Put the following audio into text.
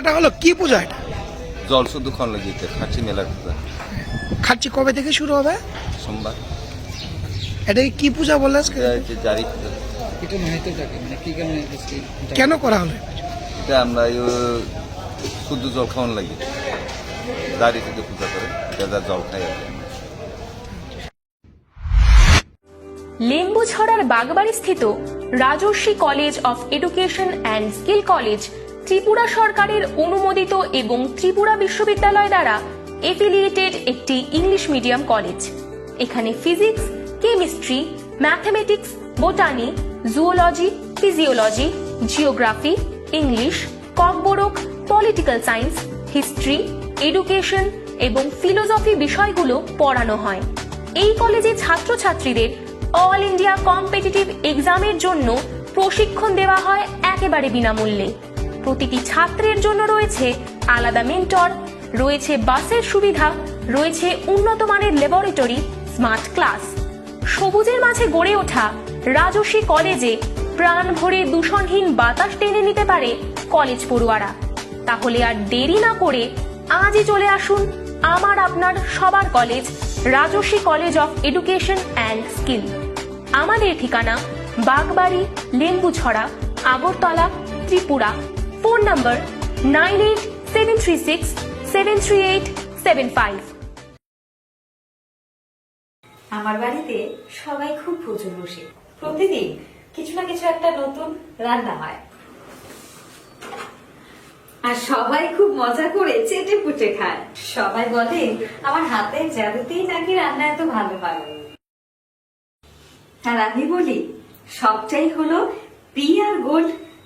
পূজাটা হলো? কি পূজা এটা? জল শুধু খন লাগিয়েছে খাচ্ছি মেলার পূজা খাচ্ছি কবে থেকে শুরু হবে? সোমবার। এটা কি পূজা বললে আজকে? এটা হচ্ছে জারি পূজা। এটা মাহিত্যটাকে মানে কি কারণে এটা- কেন করা হলো? এটা আমরা এই শুদ্ধ জল খাওয়ান লাগি। দাঁড়িয়ে থেকে পূজা করে যা যা জল খাই আর আমরা। লেম্বুছড়ার বাগবাড়ি স্থিত Rajarshi college of education and skill college Tripura সরকারের অনুমোদিত এবং ত্রিপুরা বিশ্ববিদ্যালয় দ্বারা এফিলিয়েটেড একটি ইংলিশ মিডিয়াম কলেজ এখানে physics chemistry mathematics botany zoology physiology geography English Kokborok political science history education এবং ফিলোসফি বিষয়গুলো পড়ানো হয়। এই কলেজে ছাত্রছাত্রীদের অল ইন্ডিয়া কম্পিটিটিভ এক্সামের জন্য প্রশিক্ষণ দেওয়া হয় একেবারে বিনামূল্যে। প্রতিটি ছাত্রের জন্য রয়েছে আলাদা মেন্টর, রয়েছে বাসের সুবিধা, রয়েছে উন্নত মানের ল্যাবরেটরি, স্মার্ট ক্লাস। সবুজের মাঝে গড়ে ওঠা রাজস্বী কলেজে প্রাণ ভরে দূষণহীন বাতাস টেনে নিতে পারে কলেজ পড়ুয়ারা। তাহলে আর দেরি না করে আজই চলে আসুন আমার আপনার সবার college, Rajarshi college of education and skill. আমাদের ঠিকানা Bagbari, Lembuchhara, Agartala, Tripura. Phone number nine eight seven three six seven three eight seven five. আমার বাড়িতে সবাই খুব প্রচুর বসে। প্রতিদিন কিছু না কিছু একটা নতুন রান্না হয়। আর সবাই খুব মজা করে চেটে পুটে খায়। সবাই বলে, আমার হাতের জাদুতেই নাকি রান্না এত ভালো হয়? আর আমি বলি, সবটাই হলো পিয়ার গোল্ড